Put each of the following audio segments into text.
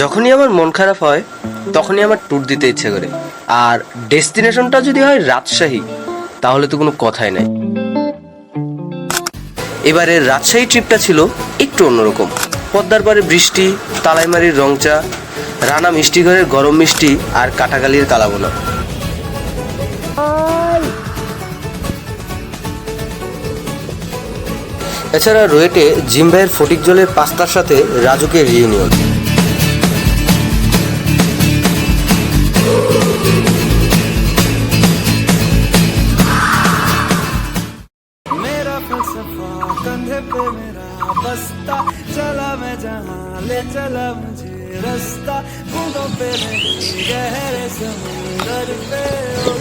যখনই আমার মন খারাপ হয়, তখনই আমার ট্যুর দিতে ইচ্ছে করে। আর ডেস্টিনেশনটা যদি হয় রাজশাহী, তাহলে তো কোনো কথাই নাই। এবারের রাজশাহী ট্রিপটা ছিল একটু অন্যরকম। পদ্মার পাড়ে বৃষ্টি, তালাইমারির রংচা, রানা মিষ্টি ঘরের গরম মিষ্টি আর কাটাকালির কালাবোনা। এছাড়া রয়েটে জিম ভাইয়ের ফটিক জলের পাস্তার সাথে রাজুকের রিউনিয়ন कंधे पे मेरा बस्ता। चला मैं जहाँ, ले चला मुझे रास्ता। बूंदों पे गहरे समुद्र पे।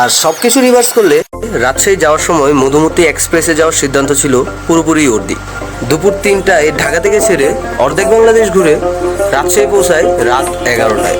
আর সবকিছু রিভার্স করলে রাজশাহী যাওয়ার সময় মধুমতি এক্সপ্রেসে যাওয়ার সিদ্ধান্ত ছিল পুরোপুরি অর্ধি দুপুর তিনটায় ঢাকা থেকে ছেড়ে অর্ধেক বাংলাদেশ ঘুরে রাজশাহী পৌঁছায় রাত এগারোটায়।